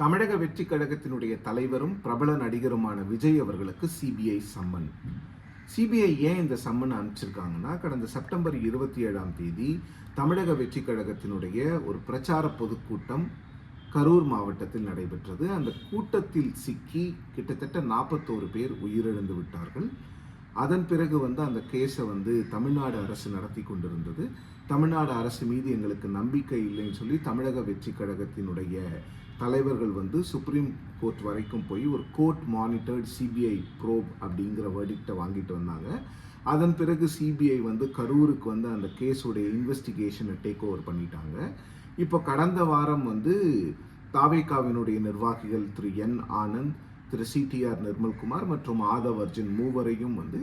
தமிழக வெற்றி கழகத்தினுடைய தலைவரும் பிரபல நடிகருமான விஜய் அவர்களுக்கு சிபிஐ சம்மன். சிபிஐ ஏன் இந்த சம்மன் அனுப்பிச்சிருக்காங்கன்னா கடந்த செப்டம்பர் இருபத்தி ஏழாம் தேதி தமிழக வெற்றி கழகத்தினுடைய ஒரு பிரச்சார பொதுக்கூட்டம் கரூர் மாவட்டத்தில் நடைபெற்றது. அந்த கூட்டத்தில் சிக்கி கிட்டத்தட்ட நாற்பத்தோரு பேர் உயிரிழந்து விட்டார்கள். அதன் பிறகு வந்து அந்த கேஸை வந்து தமிழ்நாடு அரசு நடத்தி கொண்டிருந்தது. தமிழ்நாடு அரசு மீது எங்களுக்கு நம்பிக்கை இல்லைன்னு சொல்லி தமிழக வெற்றி கழகத்தினுடைய தலைவர்கள் வந்து சுப்ரீம் கோர்ட் வரைக்கும் போய் ஒரு கோர்ட் மானிட்டர்ட் சிபிஐ ப்ரோப் அப்படிங்கிற வேர்டிக்டை வாங்கிட்டு வந்தாங்க. அதன் பிறகு சிபிஐ வந்து கரூருக்கு வந்து அந்த கேஸோடைய இன்வெஸ்டிகேஷனை டேக் ஓவர் பண்ணிட்டாங்க. இப்போ கடந்த வாரம் வந்து தாவேகாவினுடைய நிர்வாகிகள் திரு என் ஆனந்த் திரு சிடிஆர் நிர்மல்குமார் மற்றும் ஆதவ் அர்ஜுன் மூவரையும் வந்து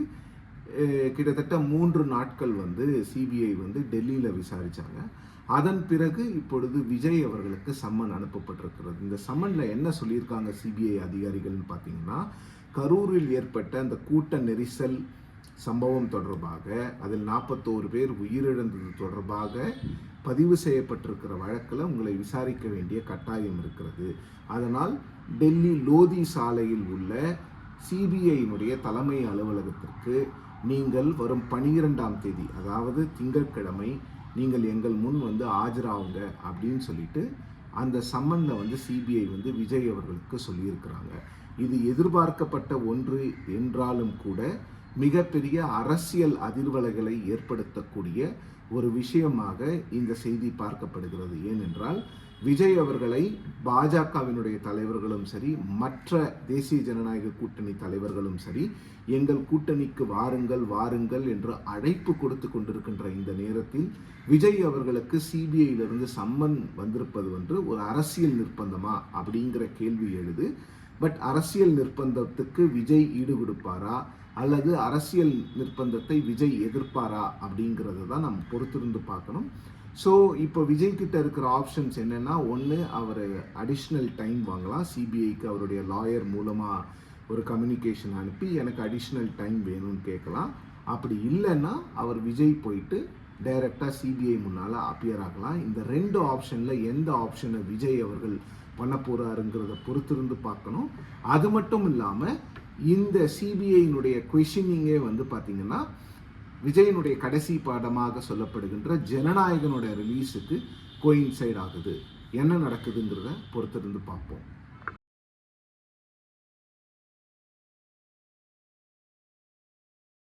கிட்டத்தட்ட மூன்று நாட்கள் வந்து சிபிஐ வந்து டெல்லியில் விசாரித்தாங்க அதன் பிறகு இப்பொழுது விஜய் அவர்களுக்கு சம்மன் அனுப்பப்பட்டிருக்கிறது. இந்த சம்மனில் என்ன சொல்லியிருக்காங்க சிபிஐ அதிகாரிகள்னு பார்த்தீங்கன்னா கரூரில் ஏற்பட்ட அந்த கூட்ட நெரிசல் சம்பவம் தொடர்பாக அதில் நாற்பத்தோரு பேர் உயிரிழந்தது தொடர்பாக பதிவு செய்யப்பட்டிருக்கிற வழக்கில் உங்களை விசாரிக்க வேண்டிய கட்டாயம் இருக்கிறது. அதனால் டெல்லி லோதி சாலையில் உள்ள சிபிஐயினுடைய தலைமை அலுவலகத்திற்கு நீங்கள் வரும் பனிரெண்டாம் தேதி அதாவது திங்கட்கிழமை நீங்கள் எங்கள் முன் வந்து ஆஜராகுங்க அப்படின்னு சொல்லிட்டு அந்த சம்மனில் வந்து சிபிஐ வந்து விஜய் அவர்களுக்கு சொல்லியிருக்கிறாங்க. இது எதிர்பார்க்கப்பட்ட ஒன்று என்றாலும் கூட மிகப்பெரிய அரசியல் அதிர்வலைகளை ஏற்படுத்தக்கூடிய ஒரு விஷயமாக இந்த செய்தி பார்க்கப்படுகிறது. ஏனென்றால் விஜய் அவர்களை பாஜகவினுடைய தலைவர்களும் சரி மற்ற தேசிய ஜனநாயக கூட்டணி தலைவர்களும் சரி எங்கள் கூட்டணிக்கு வாருங்கள் வாருங்கள் என்று அழைப்பு கொடுத்து கொண்டிருக்கின்ற இந்த நேரத்தில் விஜய் அவர்களுக்கு சிபிஐயிலிருந்து சம்மன் வந்திருப்பது வந்து ஒரு அரசியல் நிர்பந்தமா அப்படிங்கிற கேள்வி எழுது. பட் அரசியல் நிர்பந்தத்துக்கு விஜய் ஈடு கொடுப்பாரா அல்லது அரசியல் நிர்பந்தத்தை விஜய் எதிர்ப்பாரா அப்படிங்கிறத தான் நம்ம பொறுத்திருந்து பார்க்கணும். ஸோ இப்போ விஜய் கிட்ட இருக்கிற ஆப்ஷன்ஸ் என்னென்னா ஒன்று அவர் அடிஷ்னல் டைம் வாங்கலாம். சிபிஐக்கு அவருடைய லாயர் மூலமாக ஒரு கம்யூனிகேஷன் அனுப்பி எனக்கு அடிஷ்னல் டைம் வேணும்னு கேட்கலாம். அப்படி இல்லைன்னா அவர் விஜய் போயிட்டு டைரெக்டாக சிபிஐ முன்னால் அப்பியர் ஆகலாம். இந்த ரெண்டு ஆப்ஷனில் எந்த ஆப்ஷனை விஜய் அவர்கள் பண்ண போகிறாருங்கிறத பொறுத்திருந்து பார்க்கணும். அது மட்டும் இல்லாமல் இந்த சிபிஐனுடைய கொஷினிங்கே வந்து பார்த்தீங்கன்னா விஜயனுடைய கடைசி பாடமாக சொல்லப்படுகின்ற ஜனநாயகனுடைய ரிலீஸுக்கு கோயின்சைட் ஆகுது. என்ன நடக்குதுங்கிறத பொறுத்திருந்து பார்ப்போம்.